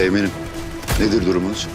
Teğmenim, nedir durumunuz?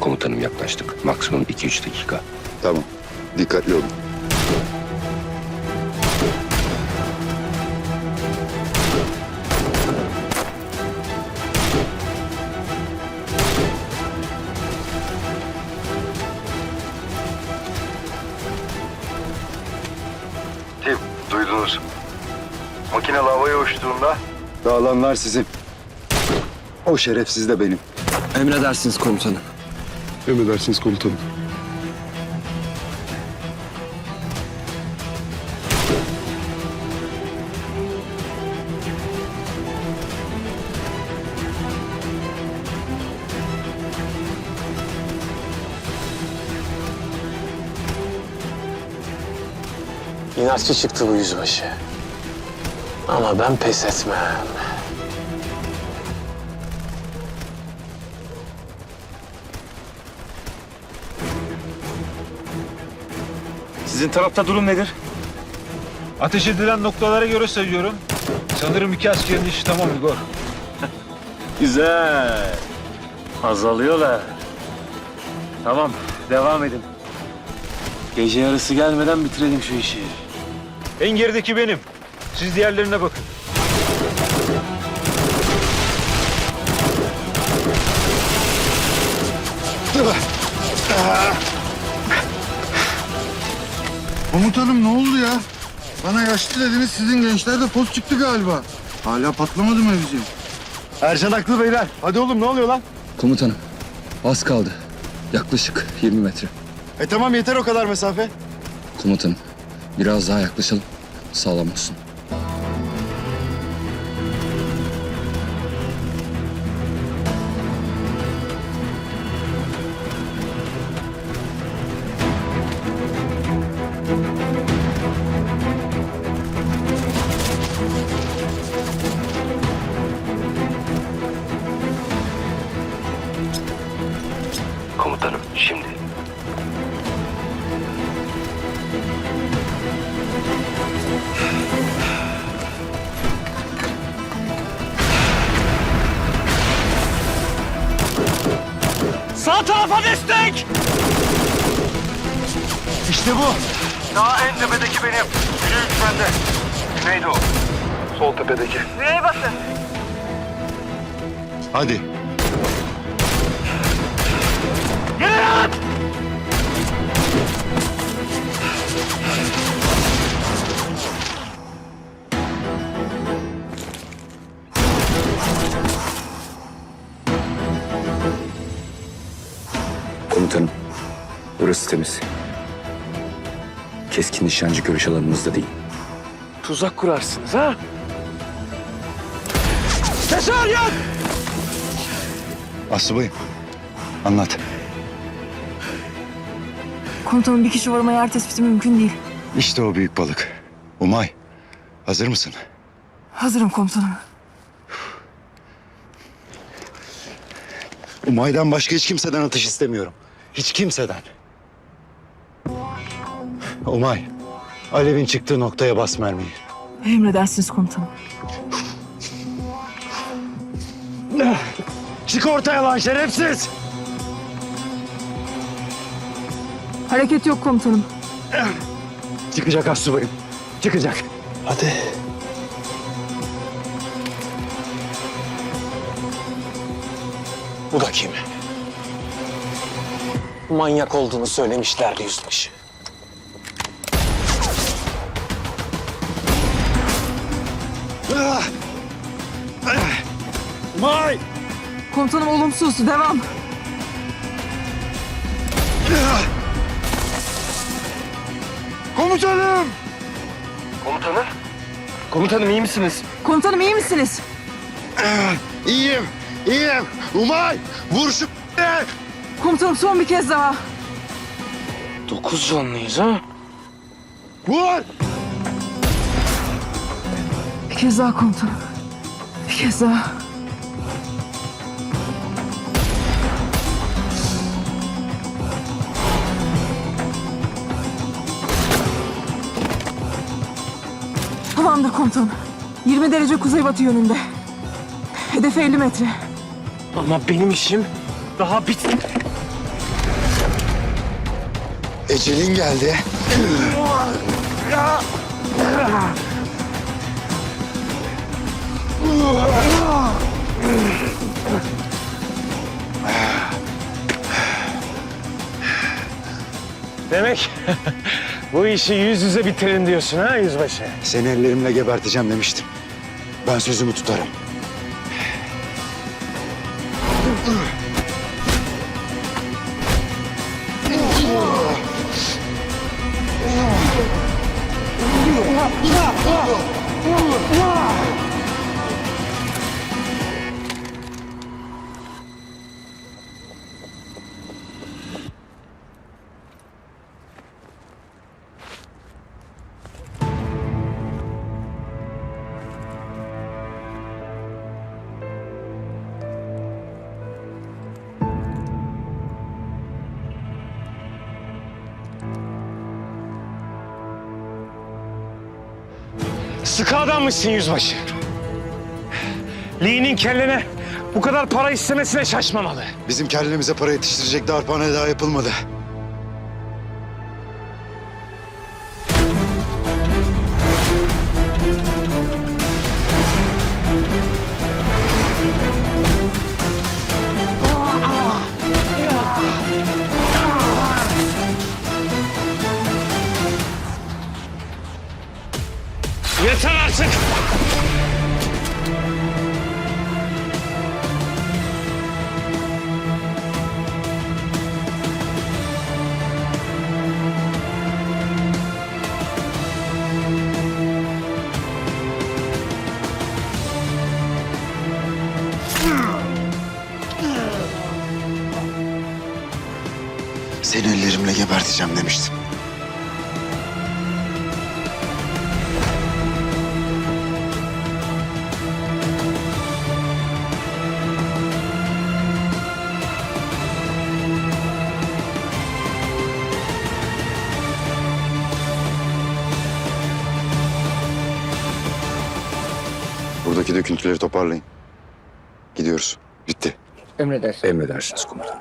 Komutanım yaklaştık. Maksimum 2-3 dakika. Tamam, dikkatli olun. Tim, duydunuz. Makine havaya uçtuğunda Dağılanlar sizin. O şerefsiz de benim. Emredersiniz komutanım. Emredersiniz komutanım. İnatçı çıktı bu yüzbaşı. Ama ben pes etmem. Sizin tarafta durum nedir? Ateş edilen noktalara göre sayıyorum. Sanırım iki askerin işi tamam Igor. Güzel. Azalıyorlar. Tamam, devam edin. Gece yarısı gelmeden bitirelim şu işi. En gerideki benim. Siz diğerlerine bakın. Komutanım ne oldu ya? Bana yaşlı dediniz sizin gençler de poz çıktı galiba. Hala patlamadı mevzi. Ercan haklı beyler. Hadi oğlum ne oluyor lan? Komutanım, az kaldı. Yaklaşık 20 metre. E tamam yeter o kadar mesafe. Komutanım, biraz daha yaklaşalım. Sağlam olsun. Sağ tarafa destek! İşte bu. Daha en tepedeki benim. Biri üç bende. Neydi o? Sol tepedeki. Hadi. Komutanım, burası temiz. Keskin nişancı görüş alanımızda değil. Tuzak kurarsınız ha? Asubayım, anlat. Komutanım bir kişi vurmaya yer tespiti mümkün değil. İşte o büyük balık. Umay, hazır mısın? Hazırım komutanım. Umay'dan başka hiç kimseden atış istemiyorum. Hiç kimseden. Umay, Alev'in çıktığı noktaya bas mermiyi. Emredersiniz komutanım. Çık ortaya lan şerefsiz. Hareket yok komutanım. Çıkacak asubayım. Çıkacak. Hadi. Bu da kim? Manyak olduğunu söylemişlerdi yüzbaşı. May. Komutanım olumsuz. Devam. Komutanım. Komutanım iyi misiniz? Komutanım iyi misiniz? İyiyim, iyiyim. Umay, vur şu Komutanım son bir kez daha. Dokuz canlıyız ha? Vur! Bir kez daha komutanım. Bir kez daha. Tamamdır komutanım. 20 derece kuzeybatı yönünde. Hedef 50 metre. Ama benim işim daha bitmedi. Ecelin geldi. Demek bu işi yüz yüze bitirin diyorsun ha yüzbaşı? Seni ellerimle geberteceğim demiştim. Ben sözümü tutarım. Ура! Ура! Ура! Sıkı adammışsın yüzbaşı. Lee'nin kellene bu kadar para istemesine şaşmamalı. Bizim kellemize para yetiştirecek darphane daha yapılmadı. Yeter artık! Seni ellerimle geberteceğim demiştim. Buradaki döküntüleri toparlayın. Gidiyoruz. Bitti. Emredersiniz komutanım.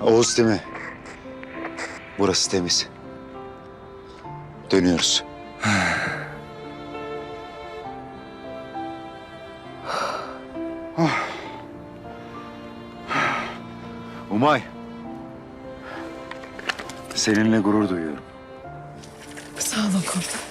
Oğuz değil mi? Burası temiz. Dönüyoruz. Umay. Seninle gurur duyuyorum. Sağ olun komutanım.